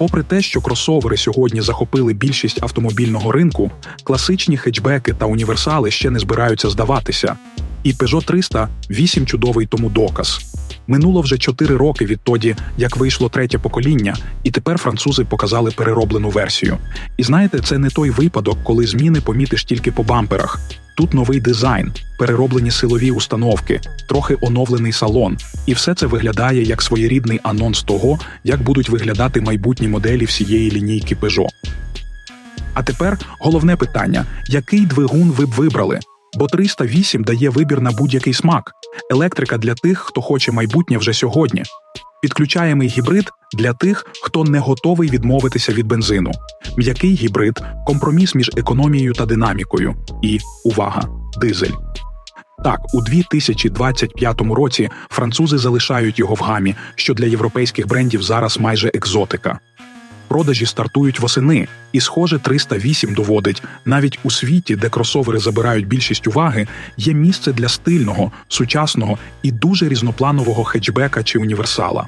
Попри те, що кросовери сьогодні захопили більшість автомобільного ринку, класичні хетчбеки та універсали ще не збираються здаватися. І Peugeot 300 – вісім чудовий тому доказ. Минуло вже 4 роки відтоді, як вийшло третє покоління, і тепер французи показали перероблену версію. І знаєте, це не той випадок, коли зміни помітиш тільки по бамперах. Тут новий дизайн, перероблені силові установки, трохи оновлений салон, і все це виглядає як своєрідний анонс того, як будуть виглядати майбутні моделі всієї лінійки Peugeot. А тепер головне питання: який двигун ви б вибрали? Бо 308 дає вибір на будь-який смак, електрика для тих, хто хоче майбутнє вже сьогодні. Підключаємий гібрид для тих, хто не готовий відмовитися від бензину. М'який гібрид компроміс між економією та динамікою. І увага, дизель. Так, у 2025 році французи залишають його в гамі, що для європейських брендів зараз майже екзотика. Продажі стартують восени, і, схоже, 308 доводить, навіть у світі, де кросовери забирають більшість уваги, є місце для стильного, сучасного і дуже різнопланового хетчбека чи універсала.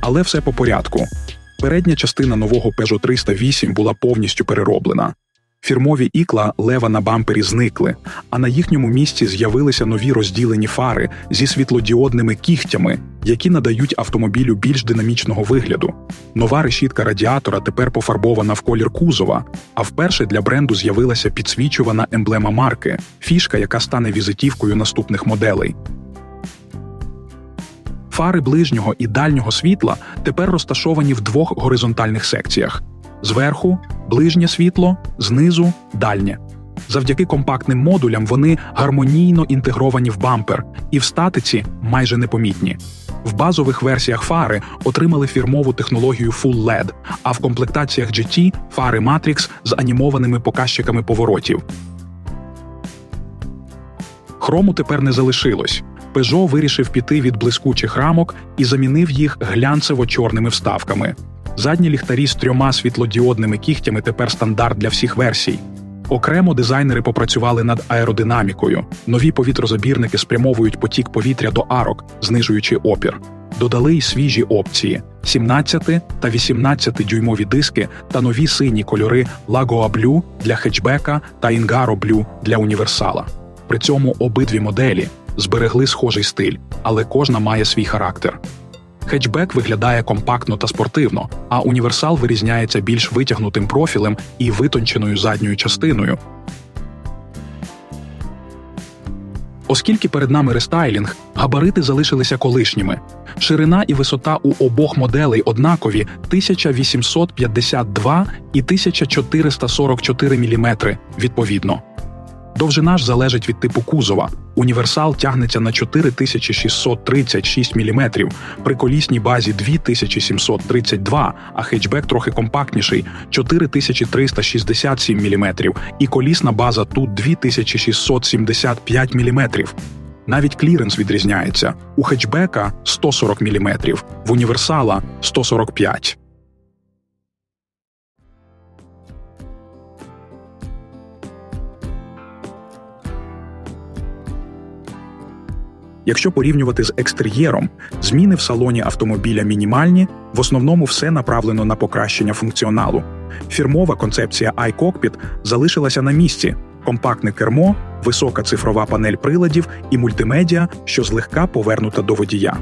Але все по порядку. Передня частина нового Peugeot 308 була повністю перероблена. Фірмові ікла лева на бампері зникли, а на їхньому місці з'явилися нові розділені фари зі світлодіодними кігтями, які надають автомобілю більш динамічного вигляду. Нова решітка радіатора тепер пофарбована в колір кузова, а вперше для бренду з'явилася підсвічувана емблема марки, фішка, яка стане візитівкою наступних моделей. Фари ближнього і дальнього світла тепер розташовані в двох горизонтальних секціях: зверху ближнє світло, знизу дальнє. Завдяки компактним модулям вони гармонійно інтегровані в бампер і в статиці майже непомітні. В базових версіях фари отримали фірмову технологію Full LED, а в комплектаціях GT – фари Matrix з анімованими показчиками поворотів. Хрому тепер не залишилось. Peugeot вирішив піти від блискучих рамок і замінив їх глянцево-чорними вставками. Задні ліхтарі з трьома світлодіодними кігтями тепер стандарт для всіх версій. Окремо дизайнери попрацювали над аеродинамікою. Нові повітрозабірники спрямовують потік повітря до арок, знижуючи опір. Додали й свіжі опції: 17 та 18 дюймові диски та нові сині кольори Lagoa Blue для хетчбека та Ingaro Blue для універсала. При цьому обидві моделі зберегли схожий стиль, але кожна має свій характер. Хетчбек виглядає компактно та спортивно, а універсал вирізняється більш витягнутим профілем і витонченою задньою частиною. Оскільки перед нами рестайлінг, габарити залишилися колишніми. Ширина і висота у обох моделей однакові 1852 і 1444 мм відповідно. Довжина ж залежить від типу кузова. Універсал тягнеться на 4636 мм, при колісній базі 2732, а хетчбек трохи компактніший 4367 мм, і колісна база тут 2675 мм. Навіть кліренс відрізняється. У хетчбека 140 мм, в універсала 145 Якщо порівнювати з екстер'єром, зміни в салоні автомобіля мінімальні, в основному все направлено на покращення функціоналу. Фірмова концепція iCockpit залишилася на місці: компактне кермо, висока цифрова панель приладів і мультимедіа, що злегка повернута до водія.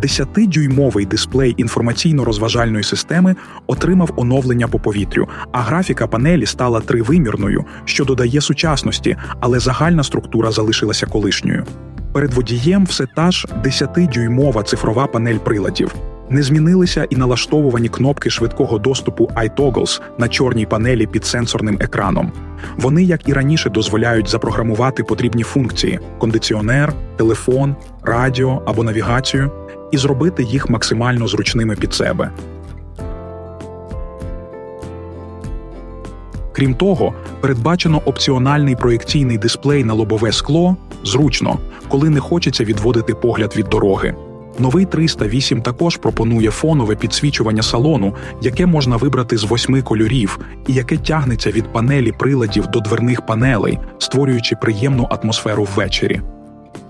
10-дюймовий дисплей інформаційно-розважальної системи отримав оновлення по повітрю, а графіка панелі стала тривимірною, що додає сучасності, але загальна структура залишилася колишньою. Перед водієм все та ж 10-дюймова цифрова панель приладів. Не змінилися і налаштовувані кнопки швидкого доступу iToggles на чорній панелі під сенсорним екраном. Вони, як і раніше, дозволяють запрограмувати потрібні функції: кондиціонер, телефон, радіо або навігацію, і зробити їх максимально зручними під себе. Крім того, передбачено опціональний проєкційний дисплей на лобове скло зручно, коли не хочеться відводити погляд від дороги. Новий 308 також пропонує фонове підсвічування салону, яке можна вибрати з восьми кольорів, і яке тягнеться від панелі приладів до дверних панелей, створюючи приємну атмосферу ввечері.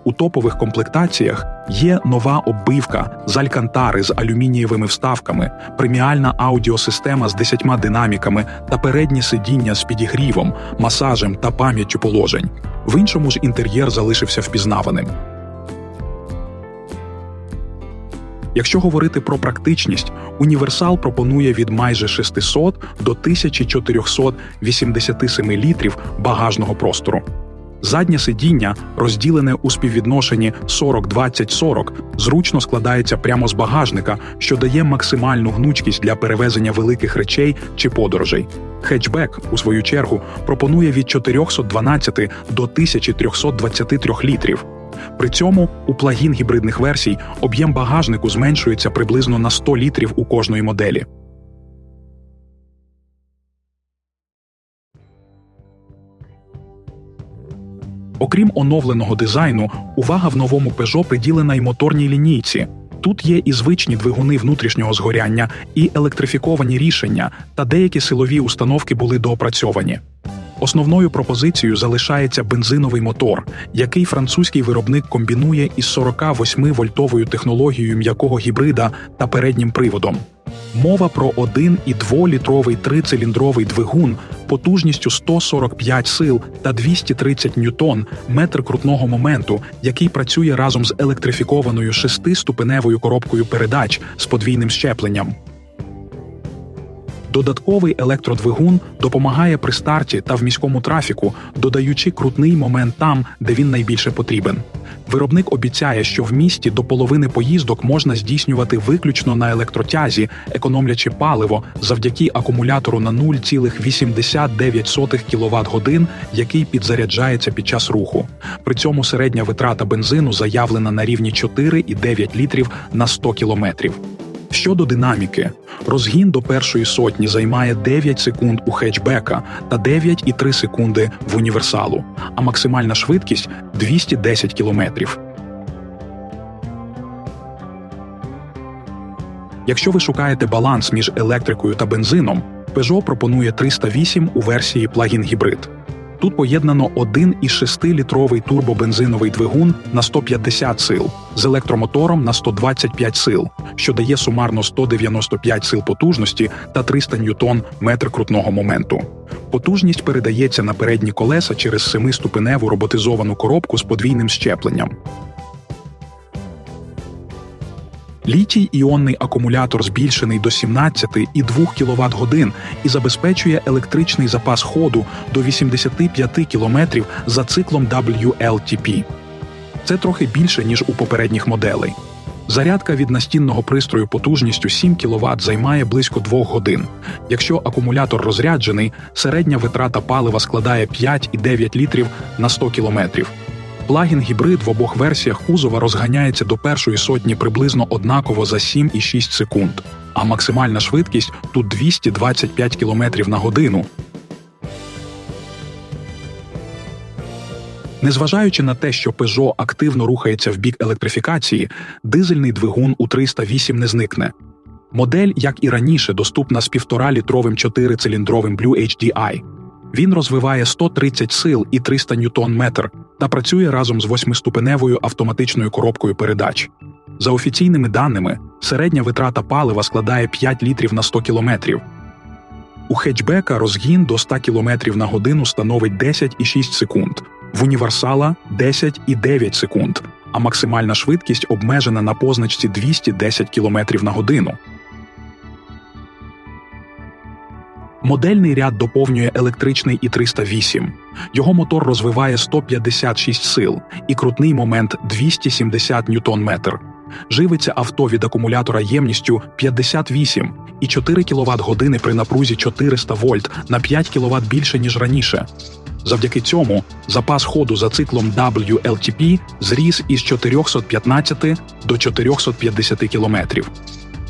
У топових комплектаціях є нова оббивка з алькантари з алюмінієвими вставками, преміальна аудіосистема з 10 динаміками та передні сидіння з підігрівом, масажем та пам'яттю положень. В іншому ж інтер'єр залишився впізнаваним. Якщо говорити про практичність, універсал пропонує від майже 600 до 1487 літрів багажного простору. Заднє сидіння, розділене у співвідношенні 40-20-40, зручно складається прямо з багажника, що дає максимальну гнучкість для перевезення великих речей чи подорожей. Хетчбек, у свою чергу, пропонує від 412 до 1323 літрів. При цьому у плагін гібридних версій об'єм багажнику зменшується приблизно на 100 літрів у кожної моделі. Окрім оновленого дизайну, увага в новому Peugeot приділена й моторній лінійці. Тут є і звичні двигуни внутрішнього згоряння, і електрифіковані рішення, та деякі силові установки були доопрацьовані. Основною пропозицією залишається бензиновий мотор, який французький виробник комбінує із 48-вольтовою технологією м'якого гібрида та переднім приводом. Мова про 1 і 2-літровий трициліндровий двигун потужністю 145 сил та 230 ньютон метр крутного моменту, який працює разом з електрифікованою шестиступеневою коробкою передач з подвійним щепленням. Додатковий електродвигун допомагає при старті та в міському трафіку, додаючи крутний момент там, де він найбільше потрібен. Виробник обіцяє, що в місті до половини поїздок можна здійснювати виключно на електротязі, економлячи паливо завдяки акумулятору на 0,89 кВт годин, який підзаряджається під час руху. При цьому середня витрата бензину заявлена на рівні 4,9 літрів на 100 кілометрів. Щодо динаміки, розгін до першої сотні займає 9 секунд у хетчбека та 9,3 секунди в універсалу, а максимальна швидкість 210 кілометрів. Якщо ви шукаєте баланс між електрикою та бензином, Peugeot пропонує 308 у версії плагін гібрид. Тут поєднано 1,6-літровий турбобензиновий двигун на 150 сил з електромотором на 125 сил, що дає сумарно 195 сил потужності та 300 ньютон метр крутного моменту. Потужність передається на передні колеса через семиступеневу роботизовану коробку з подвійним щепленням. Літій іонний акумулятор збільшений до 17,2 кВт годин і забезпечує електричний запас ходу до 85 км за циклом WLTP. Це трохи більше ніж у попередніх моделей. Зарядка від настінного пристрою потужністю 7 кВт займає близько 2 годин. Якщо акумулятор розряджений, середня витрата палива складає 5,9 літрів на 100 км. Плагін гібрид в обох версіях кузова розганяється до першої сотні приблизно однаково за 7,6 секунд, а максимальна швидкість тут 225 км на годину. Незважаючи на те, що Peugeot активно рухається в бік електрифікації, дизельний двигун у 308 не зникне. Модель, як і раніше, доступна з 1,5-літровим 4-циліндровим Blue HDI. Він розвиває 130 сил і 300 ньютон метр та працює разом з восьмиступеневою автоматичною коробкою передач. За офіційними даними, середня витрата палива складає 5 літрів на 100 кілометрів. У хетчбека розгін до 100 км на годину становить 10,6 секунд, в універсала 10,9 секунд, а максимальна швидкість обмежена на позначці 210 км на годину. Модельний ряд доповнює електричний і 308. Його мотор розвиває 156 сил і крутний момент 270 ньютон-метр. Живиться авто від акумулятора ємністю 58 і 4 кВт години при напрузі 400 вольт на 5 кВт більше ніж раніше. Завдяки цьому запас ходу за циклом WLTP зріс із 415 до 450 км.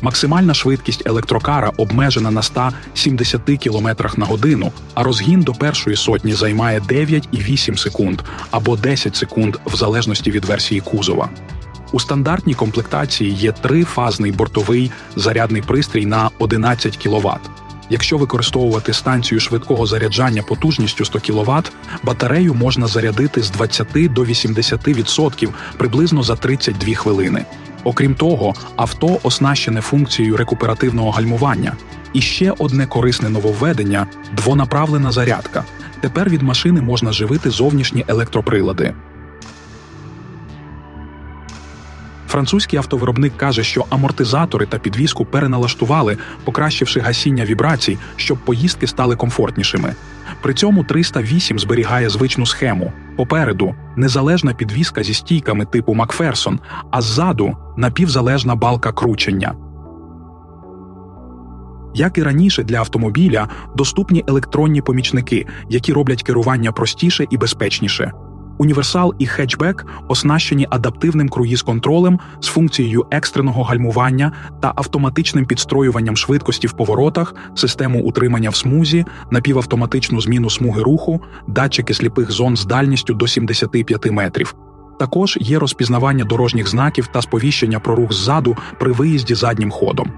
Максимальна швидкість електрокара обмежена на 170 км на годину, а розгін до першої сотні займає 9,8 секунд або 10 секунд в залежності від версії кузова. У стандартній комплектації є трифазний бортовий зарядний пристрій на 11 кВт. Якщо використовувати станцію швидкого заряджання потужністю 100 кВт, батарею можна зарядити з 20 до 80% приблизно за 32 хвилини. Окрім того, авто оснащене функцією рекуперативного гальмування. І ще одне корисне нововведення двонаправлена зарядка. Тепер від машини можна живити зовнішні електроприлади. Французький автовиробник каже, що амортизатори та підвіску переналаштували, покращивши гасіння вібрацій, щоб поїздки стали комфортнішими. При цьому 308 зберігає звичну схему. Попереду незалежна підвіска зі стійками типу Макферсон, а ззаду напівзалежна балка кручення. Як і раніше для автомобіля, доступні електронні помічники, які роблять керування простіше і безпечніше. Універсал і хетчбек оснащені адаптивним круїз-контролем з функцією екстреного гальмування та автоматичним підстроюванням швидкості в поворотах, систему утримання в смузі, напівавтоматичну зміну смуги руху, датчики сліпих зон з дальністю до 75 метрів. Також є розпізнавання дорожніх знаків та сповіщення про рух ззаду при виїзді заднім ходом.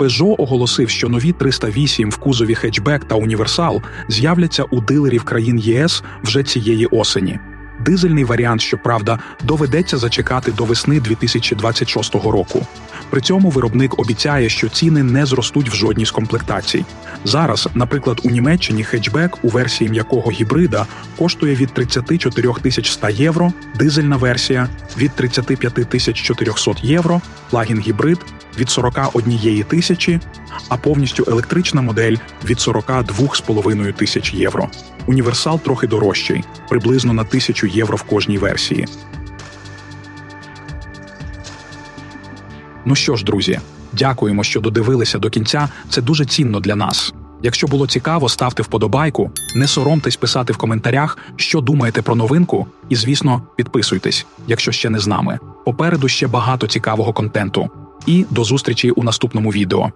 Peugeot оголосив, що нові 308 в кузові хетчбек та універсал з'являться у дилерів країн ЄС вже цієї осені. Дизельний варіант, щоправда, доведеться зачекати до весни 2026 року. При цьому виробник обіцяє, що ціни не зростуть в жодній з комплектацій. Зараз, наприклад, у Німеччині хетчбек, у версії м'якого гібрида, коштує від 34 тисяч 100 євро, дизельна версія від 35 тисяч 400 євро, плагін гібрид від 41 тисячі, а повністю електрична модель від 42,5 тисяч євро. Універсал трохи дорожчий, приблизно на 1000 євро в кожній версії. Ну що ж, друзі, дякуємо, що додивилися до кінця. Це дуже цінно для нас. Якщо було цікаво, ставте вподобайку, не соромтесь писати в коментарях, що думаєте про новинку, і, звісно, підписуйтесь, якщо ще не з нами. Попереду ще багато цікавого контенту. І до зустрічі у наступному відео.